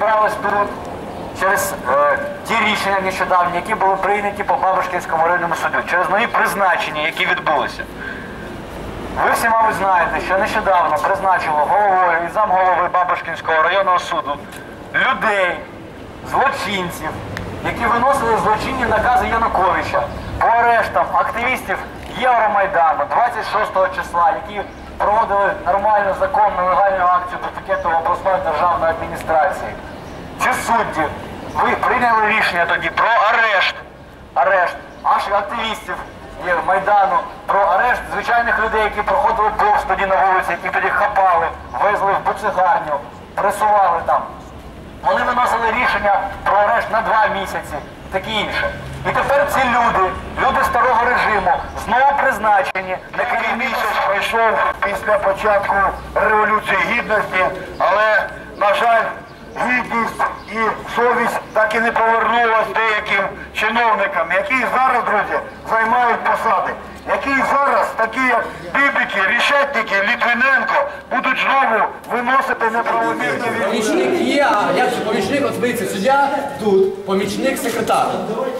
зараз беруть через е, ті рішення нещодавні, які були прийняті по Бабушківському районному суду, через нові призначення, які відбулися. Ви всі, мабуть, знаєте, що нещодавно призначило головою і замголови Бабушкінського районного суду людей, злочинців, які виносили злочинні накази Януковича по арештам активістів Євромайдану 26 числа, які проводили нормальну, законну, легальну акцію по пікету обласної державної адміністрації. Ці судді, ви прийняли рішення тоді про арешт, арешт аж активістів Майдану про арешт звичайних людей, які проходили повз тоді на вулиці, які тоді хапали, везли в буцегарню, пресували там. Вони виносили рішення про арешт на два місяці, таке інше. І тепер ці знову призначені на Який місяць пройшов після початку Революції Гідності, але, на жаль, гідність і совість так і не повернулась деяким чиновникам, які зараз, друзі, займають посади, які зараз, такі як Рішетники, Літвиненко, будуть знову виносити неправомірні. Помічник є, а же помічник? От дивіться, суддя тут, помічник секретар.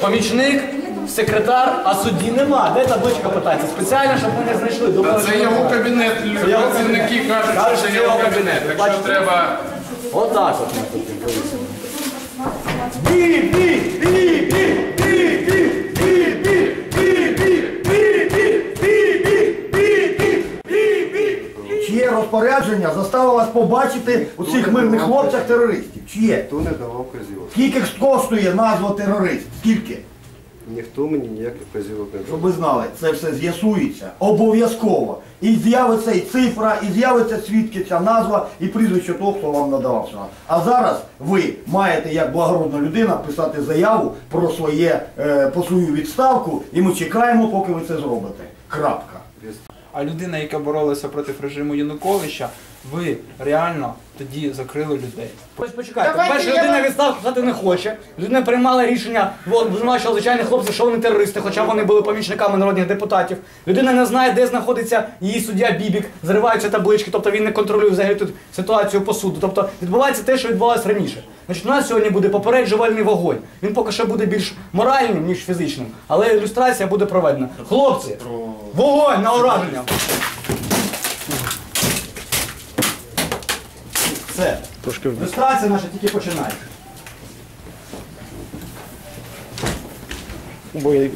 Помічник, секретар, а судді нема. Де табличка питається? Спеціально, щоб ми не знайшли. Думали, Це що його немає. кабінет. Це його Працівники кабінет. кажуть, Кажуть, що це його кабінет. кабінет. Якщо Бачите? треба Отак от ми тут. Бі, бі, бі, бі, бі, бі, бі, бі, бі, бі, бі, бі, бі, бі, бі, бі, бі. Чиє розпорядження заставило вас побачити у цих мирних хлопцях терористів? Чиє? Ніхто не давав вказівок. Скільки коштує назва терорист? Скільки? Ніхто мені ніяких вказівок не Щоб ви знали, це все з'ясується обов'язково. І з'явиться і цифра, і з'явиться свідки ця назва і прізвище того, хто вам надавав сюди. А зараз ви маєте як благородна людина писати заяву про своє е, про свою відставку, і ми чекаємо, поки ви це зробите. Крапка. А людина, яка боролася проти режиму Януковича, ви реально тоді закрили людей. Почекайте, перша людина відставку писати не хоче. Людина приймала рішення, от, звинувачувала звичайних хлопців, що вони терористи, хоча вони були помічниками народних депутатів. Людина не знає, де знаходиться її суддя Бібік, зриваються таблички, тобто він не контролює взагалі тут ситуацію по суду. Тобто відбувається те, що відбувалося раніше. Значить, у нас сьогодні буде попереджувальний вогонь. Він поки що буде більш моральним, ніж фізичним, але ілюстрація буде проведена. Хлопці, Вогонь на ураження! Все. Трошки в- Люстрація наша тільки починає. Бо я...